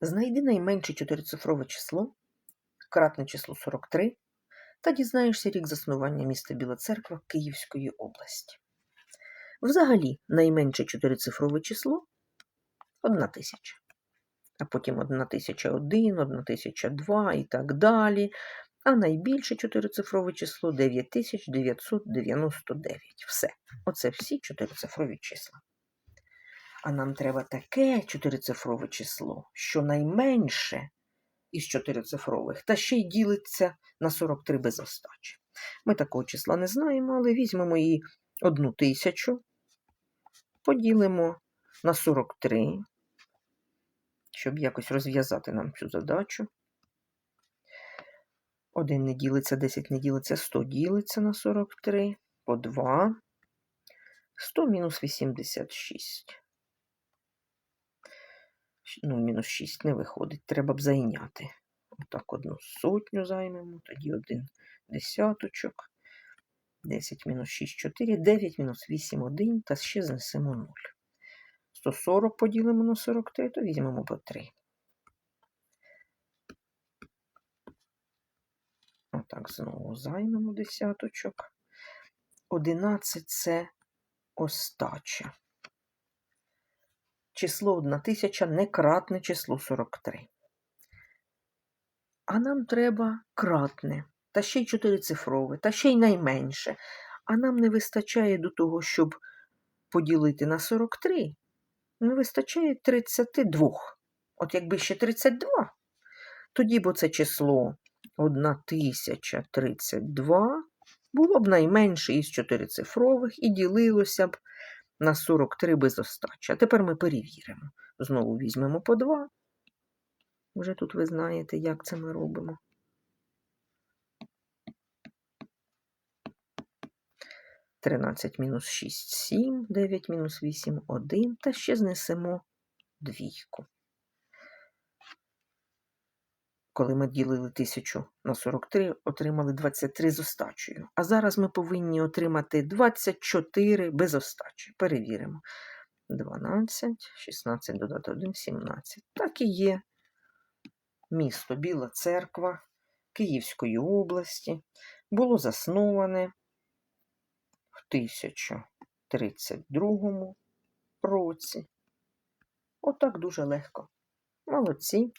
Знайди найменше чотирицифрове число, кратне число 43, та дізнаєшся рік заснування міста Біла Церква Київської області. Взагалі, найменше чотирицифрове число 1 тисяча. А потім 1001, 1002 і так далі. А найбільше чотирицифрове число 9999. Все. Оце всі чотирицифрові числа. А нам треба таке чотирицифрове число, що найменше із чотирицифрових, та ще й ділиться на 43 без остачі. Ми такого числа не знаємо, але візьмемо її одну тисячу, поділимо на 43, щоб якось розв'язати нам цю задачу. 1 не ділиться, 10 не ділиться, 100 ділиться на 43, по 2. 100 мінус 86. Ну, мінус 6 не виходить, треба б зайняти. Отак одну сотню займемо, тоді один десяточок. 10 мінус 6 4, 9 мінус 8 1, та ще знесемо 0. 140 поділимо на 43, то візьмемо по 3. Отак знову займемо десяточок. 11 це остача. Число 1000 не кратне числу 43. А нам треба кратне, та ще й чотирицифрове, та ще й найменше. А нам не вистачає до того, щоб поділити на 43. Не вистачає 32. От якби ще 32, тоді б оце число 1032 було б найменше із чотирицифрових і ділилося б на 43 без остачі. А тепер ми перевіримо. Знову візьмемо по 2. Вже тут ви знаєте, як це ми робимо. Тринадцять мінус 6 – 7, 9 мінус 8 – 1, та ще знесемо двійку. Коли ми ділили 1000 на 43, отримали 23 з остачею. А зараз ми повинні отримати 24 без остачі. Перевіримо. 12, 16 додати 1, 17. Так і є. Місто Біла Церква Київської області було засноване в 1032 році. Отак дуже легко. Молодці.